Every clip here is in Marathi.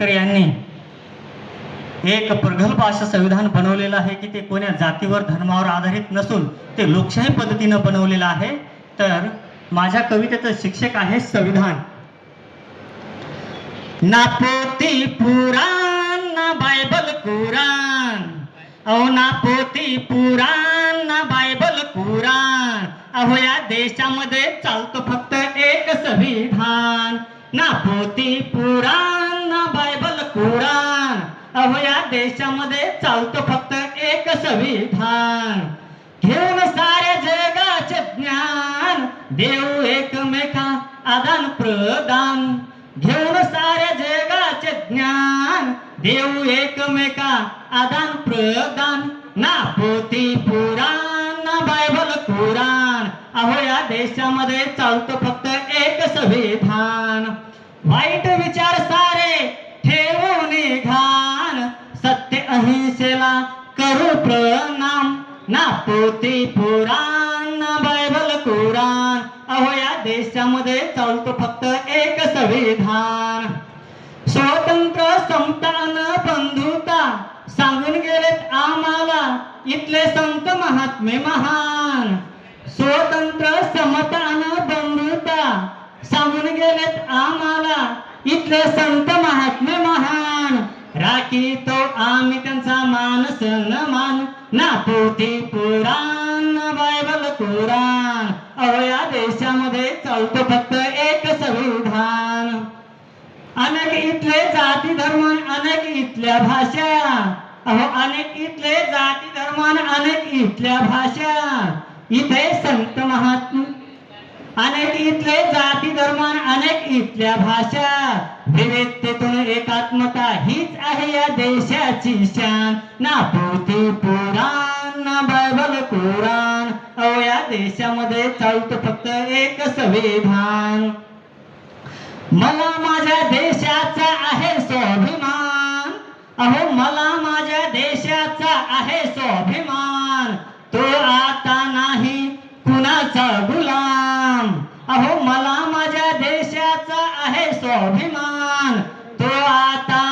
आंबेडकर यांनी एक प्रगल्भ असं संविधान बनवलेलं आहे की ते कोण्या जातीवर धर्मावर आधारित नसून ते लोकशाही पद्धतीनं बनवलेलं आहे. तर माझ्या कवितेचं शिक्षक आहे संविधान. ना पोती पुराण ना बायबल कुराण. अहो ना पोती पुराण ना बायबल कुराण. अहो या देशामध्ये चालतो फक्त एक संविधान. ना पोती पुराण बायबल कुराण. अहो या देशामध्ये चालतो फक्त एक संविधान. घेऊन सारे जगाचे ज्ञान देऊ एकमेका आदान प्रदान. घेऊन सारे जगाचे ज्ञान देऊ एकमेका आदान प्रदान. ना पोती पुराण ना बायबल कुराण. अहो या देशामध्ये चालतो फक्त एक संविधान. वाईट विचार सारे राम ना पोती पुराण ना बायबल कुराण. अहो या देशामध्ये चालतो फक्त एक संविधान. स्वतंत्र समतान बंधुता सांगून गेलेत आम्हाला इथले संत महात्मे महान. स्वतंत्र समतान बंधुता सांगून गेलेत आम्हाला इथले संत महात्मे महान. राखी तो आम्ही त्यांचा मानस न मान. ना पोथी पुराण बायबल कुराण अहो या देशामध्ये चालतो फक्त एक संविधान. अनेक इथले जाती धर्म अनेक इथल्या भाषा. अहो अनेक इथले जाती धर्म अनेक इथल्या भाषा. इथे संत महात्मा. अनेक इथले जाती धर्म अनेक इथल्या भाषा. विविध ना पोती पुराण ना बायबल कुराण. अहो या देशामध्ये चालतं फक्त एक संविधान. मला माझ्या देशाचा आहे स्वाभिमान. अहो मला माझ्या देशाचा आहे स्वाभिमान. तो आता नाही कुणाचा गुलाम. अहो मला माझ्या देशाचा आहे स्वाभिमान. तो आता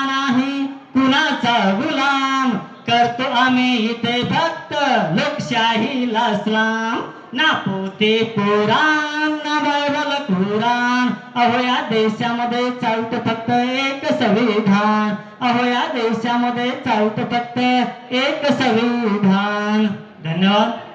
आम्ही इथे भक्त लोकशाहीला सलाम. ना पोते पुराण ना बायबल कुराण अहो या देशामध्ये चालत फक्त एक संविधान. अहो या देशामध्ये चालत फक्त एक संविधान. धन्यवाद.